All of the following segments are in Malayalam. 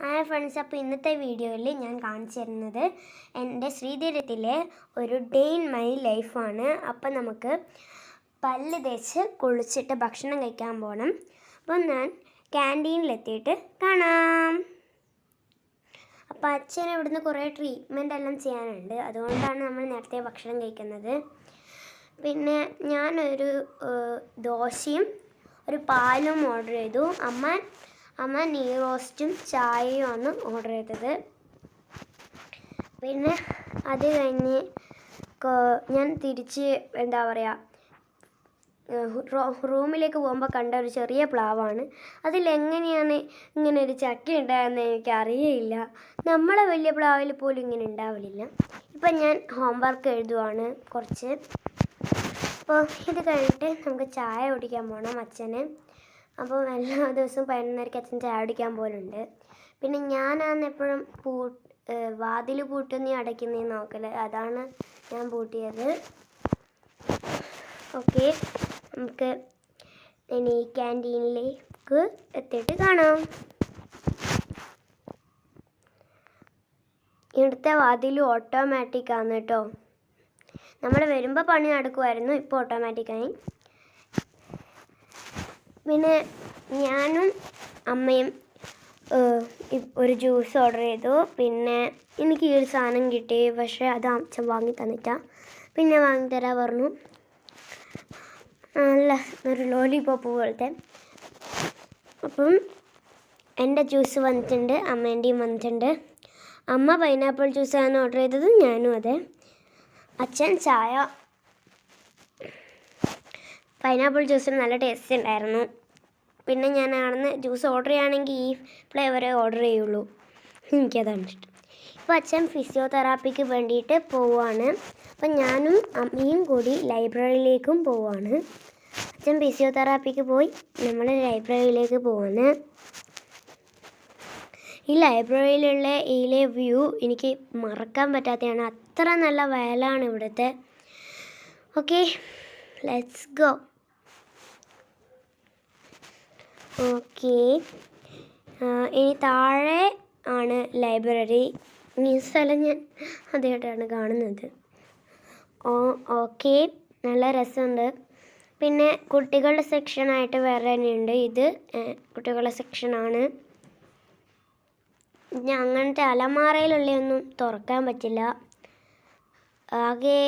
ഹായ് ഫ്രണ്ട്സ് അപ്പോൾ ഇന്നത്തെ വീഡിയോയിൽ ഞാൻ കാണിച്ചു തരുന്നത് എന്റെ ശ്രീധീരത്തിലെ ഒരു ഡേ ഇൻ മൈ ലൈഫാണ് അപ്പോൾ നമുക്ക് പല്ല് തേച്ച് കുളിച്ചിട്ട് ഭക്ഷണം കഴിക്കാൻ പോകണം അപ്പോൾ ഞാൻ ക്യാന്റീനിലെത്തിയിട്ട് കാണാം. അപ്പോൾ അച്ഛൻ ഇവിടുന്ന് കുറേ ട്രീറ്റ്മെന്റ് എല്ലാം ചെയ്യാനുണ്ട്. അതുകൊണ്ടാണ് നമ്മൾ നേരത്തെ ഭക്ഷണം കഴിക്കുന്നത്. പിന്നെ ഞാനൊരു ദോശയും ഒരു പാലും ഓർഡർ ചെയ്തു. അമ്മ അമ്മ നീ റോസ്റ്റും ചായയും ആണ് ഓർഡർ ചെയ്തത്. പിന്നെ അത് കഴിഞ്ഞ് ഞാൻ തിരിച്ച് എന്താ പറയുക റൂമിലേക്ക് പോകുമ്പോൾ കണ്ട ഒരു ചെറിയ പ്ലാവാണ്. അതിലെങ്ങനെയാണ് ഇങ്ങനെ ഒരു ചക്ക ഉണ്ടാകുന്നത് എനിക്ക് അറിയില്ല നമ്മളെ വലിയ പ്ലാവിൽ പോലും ഇങ്ങനെ ഉണ്ടാവില്ല ഇപ്പം ഞാൻ ഹോംവർക്ക് എഴുതുവാണ് കുറച്ച്. അപ്പോൾ ഇത് കഴിഞ്ഞിട്ട് നമുക്ക് ചായ കുടിക്കാൻ പോകണം അച്ഛന്. അപ്പോൾ എല്ലാ ദിവസവും പതിനൊന്നരയ്ക്ക് അച്ഛൻ ചായ കുടിക്കാൻ പോലുണ്ട്. പിന്നെ ഞാനാണ് എപ്പോഴും പൂ വാതിൽ പൂട്ടുന്നേ അടയ്ക്കുന്നേ നോക്കൽ അതാണ് ഞാൻ പൂട്ടിയത്. ഓക്കെ. നമുക്ക് ഇനി ക്യാന്റീനിലേക്ക് എത്തിയിട്ട് കാണാം. ഇവിടുത്തെ വാതിൽ ഓട്ടോമാറ്റിക് ആണ് കേട്ടോ. നമ്മൾ വരുമ്പോൾ പണി നടക്കുമായിരുന്നു ഇപ്പോൾ ഓട്ടോമാറ്റിക്കായി പിന്നെ ഞാനും അമ്മയും ഒരു ജ്യൂസ് ഓർഡർ ചെയ്തു. പിന്നെ എനിക്ക് ഈ ഒരു സാധനം കിട്ടി. പക്ഷേ അത് അച്ഛൻ വാങ്ങി തന്നിട്ട പിന്നെ വാങ്ങി തരാൻ പറഞ്ഞു. നല്ല ഒരു ലോലിപോപ്പ് പോലത്തെ. അപ്പം എന്റെ ജ്യൂസ് വന്നിട്ടുണ്ട്. അമ്മേന്റെയും വന്നിട്ടുണ്ട്. അമ്മ പൈനാപ്പിൾ ജ്യൂസാണ് ഓർഡർ ചെയ്തത്. ഞാനും അതെ. അച്ഛൻ ചായ പൈനാപ്പിൾ ജ്യൂസിന് നല്ല ടേസ്റ്റ് ഉണ്ടായിരുന്നു പിന്നെ ഞാൻ അവിടുന്ന് ജ്യൂസ് ഓർഡർ ചെയ്യുകയാണെങ്കിൽ ഈ ഫ്ലേവറേ ഓർഡർ ചെയ്യുള്ളൂ. എനിക്കതാണ് ഇഷ്ടം. ഇപ്പോൾ അച്ഛൻ ഫിസിയോതെറാപ്പിക്ക് വേണ്ടിയിട്ട് പോവുകയാണ് അപ്പം ഞാനും അമ്മയും കൂടി ലൈബ്രറിയിലേക്കും പോവുകയാണ് അച്ഛൻ ഫിസിയോതെറാപ്പിക്ക് പോയി നമ്മൾ ലൈബ്രറിയിലേക്ക് പോവാണ്. ഈ ലൈബ്രറിയിലുള്ള ഇതിലെ വ്യൂ എനിക്ക് മറക്കാൻ പറ്റാത്തതാണ് അത്ര നല്ല വയലാണ് ഇവിടുത്തെ. ഓക്കെ ലെറ്റ്സ് ഗോ ഓക്കെ ഇനി താഴെ ആണ് ലൈബ്രറി. ഈ ഞാൻ ആദ്യമായിട്ടാണ് കാണുന്നത്. ഓ ഓക്കെ നല്ല രസമുണ്ട്. പിന്നെ കുട്ടികളുടെ സെക്ഷനായിട്ട് വേറെ തന്നെയുണ്ട്. ഇത് കുട്ടികളുടെ സെക്ഷനാണ് ഇനി അങ്ങനത്തെ അലമാറയിലുള്ളതൊന്നും തുറക്കാൻ പറ്റില്ല. ആകെ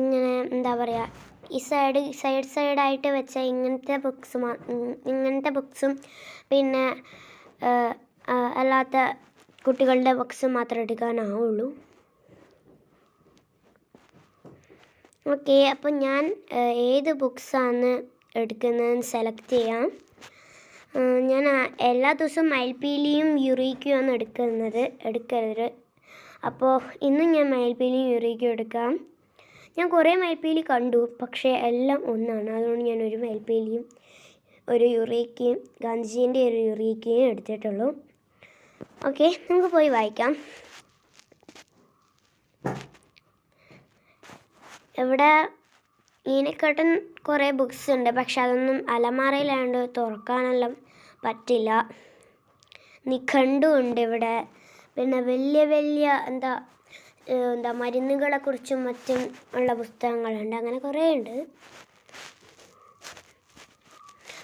ഇങ്ങനെ എന്താ പറയുക ഈ സൈഡ് സൈഡ് സൈഡായിട്ട് വെച്ച ഇങ്ങനത്തെ ബുക്സ് ഇങ്ങനത്തെ ബുക്സും പിന്നെ അല്ലാത്ത കുട്ടികളുടെ ബുക്സ് മാത്രം എടുക്കാനാവുള്ളൂ. ഓക്കെ അപ്പോൾ ഞാൻ ഏത് ബുക്സാണ് എടുക്കുന്നതെന്ന് സെലക്ട് ചെയ്യാം. ഞാൻ എല്ലാ ദിവസവും മയിൽപ്പീലിയും യുറീക്കുമാണ് എടുക്കുന്നത് എടുക്കരുത്. അപ്പോൾ ഇന്നും ഞാൻ മയിൽപ്പീലിയും യുറീക്കും എടുക്കാം. ഞാൻ കുറേ മയിൽപ്പീലി കണ്ടു പക്ഷേ എല്ലാം ഒന്നാണ്. അതുകൊണ്ട് ഞാൻ ഒരു മയിൽപ്പീലിയും ഒരു യുറീക്കയും ഗാന്ധിജീന്റെ ഒരു യുറീക്കയും എടുത്തിട്ടുള്ളൂ. ഓക്കെ നമുക്ക് പോയി വായിക്കാം. ഇവിടെ ഇതിനെക്കാട്ടും കുറേ ബുക്സ് ഉണ്ട് പക്ഷെ അതൊന്നും അലമാറയിലാണ്ട് തുറക്കാനെല്ലാം പറ്റില്ല. നിഘണ്ടു ഉണ്ട് ഇവിടെ. പിന്നെ വലിയ വലിയ എന്താ എന്താ മരുന്നുകളെ കുറിച്ചും മറ്റും ഉള്ള പുസ്തകങ്ങളുണ്ട്. അങ്ങനെ കുറേ ഉണ്ട്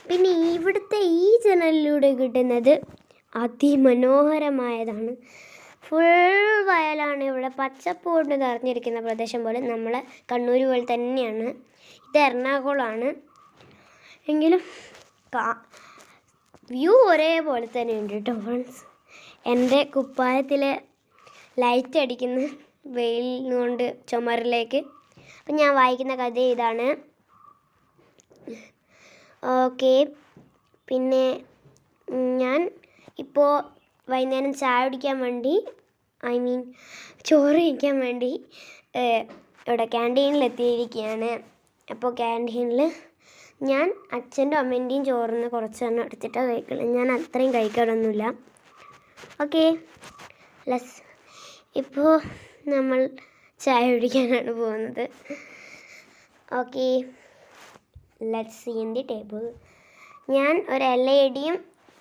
പിന്നെ ഇവിടുത്തെ ഈ ജനലിലൂടെ കിട്ടുന്നത് അതിമനോഹരമായതാണ്. ഫുൾ വയലാണ് ഇവിടെ പച്ചപ്പ് കൊണ്ട് നിറഞ്ഞിരിക്കുന്ന പ്രദേശം പോലെ നമ്മളെ കണ്ണൂർ പോലെ തന്നെയാണ്. ഇത് എറണാകുളമാണ്. എങ്കിലും വ്യൂ ഒരേപോലെ തന്നെ ഉണ്ട് കേട്ടോ ഫ്രണ്ട്സ് എന്റെ കുപ്പായത്തിലെ ലൈറ്റ് അടിക്കുന്ന വെയിൽ കൊണ്ട് ചുമരിലേക്ക്. അപ്പം ഞാൻ വായിക്കുന്ന കഥ ഇതാണ്. ഓക്കെ. പിന്നെ ഞാൻ ഇപ്പോൾ വൈകുന്നേരം ചായ കുടിക്കാൻ വേണ്ടി ഐ മീൻ ചോറ് കഴിക്കാൻ വേണ്ടി ഇവിടെ ക്യാന്റീനിൽ എത്തിയിരിക്കുകയാണ് അപ്പോൾ ക്യാന്റീനിൽ ഞാൻ അച്ഛന്റെ അമ്മേന്റെയും ചോറിന് കുറച്ചെണ്ണം എടുത്തിട്ടാണ് കഴിക്കുന്നത് ഞാൻ അത്രയും കഴിക്കാറൊന്നുമില്ല. ഓക്കെ. ലസ്. ഇപ്പോൾ നമ്മൾ ചായ കുടിക്കാനാണ് പോകുന്നത്. Okay let see in the table ഞാൻ ഒരു എല്ലയടിയും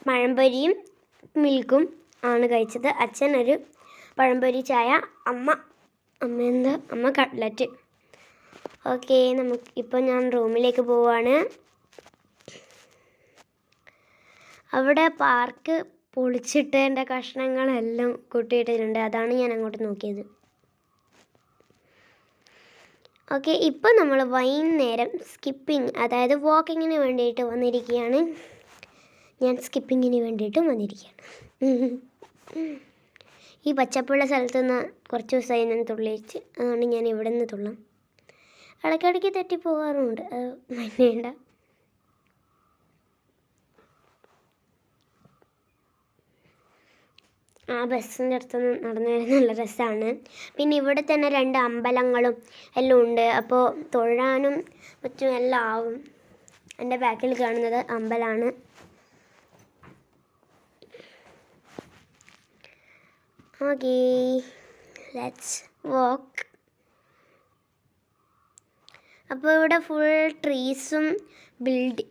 പഴംപൊരിയും മിൽക്കും ആണ് കഴിച്ചത്. അച്ഛൻ ഒരു പഴംപൊരി ചായ അമ്മ അമ്മ എന്താ? അമ്മ കട്ട്ലറ്റ് ഓക്കെ നമുക്ക് ഇപ്പോൾ ഞാൻ റൂമിലേക്ക് പോവാണ്. അവിടെ പാർക്ക് പൊളിച്ചിട്ടതിന്റെ കഷ്ണങ്ങളെല്ലാം കൂട്ടിയിട്ടിട്ടുണ്ട്. അതാണ് ഞാൻ അങ്ങോട്ട് നോക്കിയത്. ഓക്കെ ഇപ്പോൾ നമ്മൾ വൈകുന്നേരം സ്കിപ്പിംഗ് അതായത് വാക്കിങ്ങിന് വേണ്ടിയിട്ട് വന്നിരിക്കുകയാണ് ഞാൻ സ്കിപ്പിങ്ങിന് വേണ്ടിയിട്ടും വന്നിരിക്കുകയാണ് ഈ പച്ചപ്പുള്ള സ്ഥലത്ത് നിന്ന് കുറച്ച് ദിവസമായി ഞാൻ തുള്ളിച്ച് അതുകൊണ്ട് ഞാൻ ഇവിടെ നിന്ന് തുള്ളാം. ഇടയ്ക്കിടയ്ക്ക് തെറ്റി പോകാറുണ്ട് അത് മന്നേണ്ട ആ ബസ്സിന്റെ അടുത്ത് നടന്നു വരുന്ന നല്ല രസമാണ്. പിന്നെ ഇവിടെ തന്നെ രണ്ട് അമ്പലങ്ങളും എല്ലാം ഉണ്ട്. അപ്പോൾ തൊഴാനും മറ്റും എല്ലാം ആവും. എന്റെ ബാക്കിൽ കാണുന്നത് അമ്പലമാണ് ഓക്കേ ലെറ്റ്സ് വോക്ക് അപ്പോൾ ഇവിടെ ഫുൾ ട്രീസും ബിൽഡ്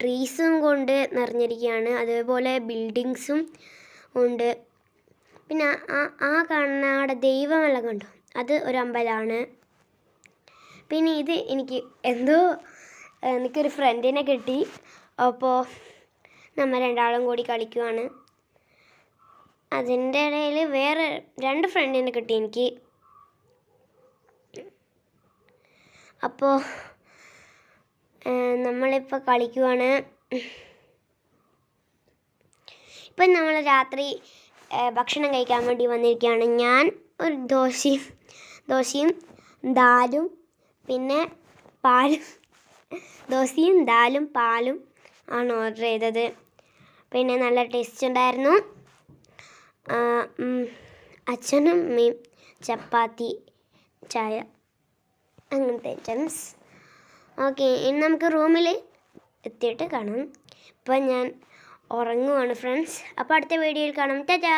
ട്രീസും കൊണ്ട് നിറഞ്ഞിരിക്കുകയാണ്. അതേപോലെ ബിൽഡിങ്സും ഉണ്ട്. പിന്നെ ആ ആ കാണുന്ന അവിടെ ദൈവമെല്ലാം കണ്ടു? അത് ഒരു അമ്പലമാണ്. പിന്നെ ഇത് എനിക്ക് എന്തോ എനിക്കൊരു ഫ്രണ്ടിനെ കിട്ടി. അപ്പോൾ നമ്മൾ രണ്ടാളും കൂടി കളിക്കുവാണ്. അതിന്റെ ഇടയിൽ വേറെ രണ്ട് ഫ്രണ്ടിനെ കിട്ടി എനിക്ക്. അപ്പോൾ നമ്മളിപ്പോൾ കളിക്കുവാണ്. ഇപ്പം നമ്മൾ രാത്രി ഭക്ഷണം കഴിക്കാൻ വേണ്ടി വന്നിരിക്കുകയാണ്. ഞാൻ ഒരു ദോശയും ദോശയും ദാലും പിന്നെ പാലും ദോശയും ദാലും പാലും ആണ് ഓർഡർ ചെയ്തത്. പിന്നെ നല്ല ടേസ്റ്റ് ഉണ്ടായിരുന്നു. അച്ഛനും അമ്മയും ചപ്പാത്തി ചായ അങ്ങനത്തെ ഐറ്റംസ് ഓക്കെ ഇനി നമുക്ക് റൂമിൽ എത്തിയിട്ട് കാണാം. ഇപ്പം ഞാൻ ഉറങ്ങുവാണ് ഫ്രണ്ട്സ് അപ്പോൾ അടുത്ത വീഡിയോയിൽ കാണാം. ടാറ്റാ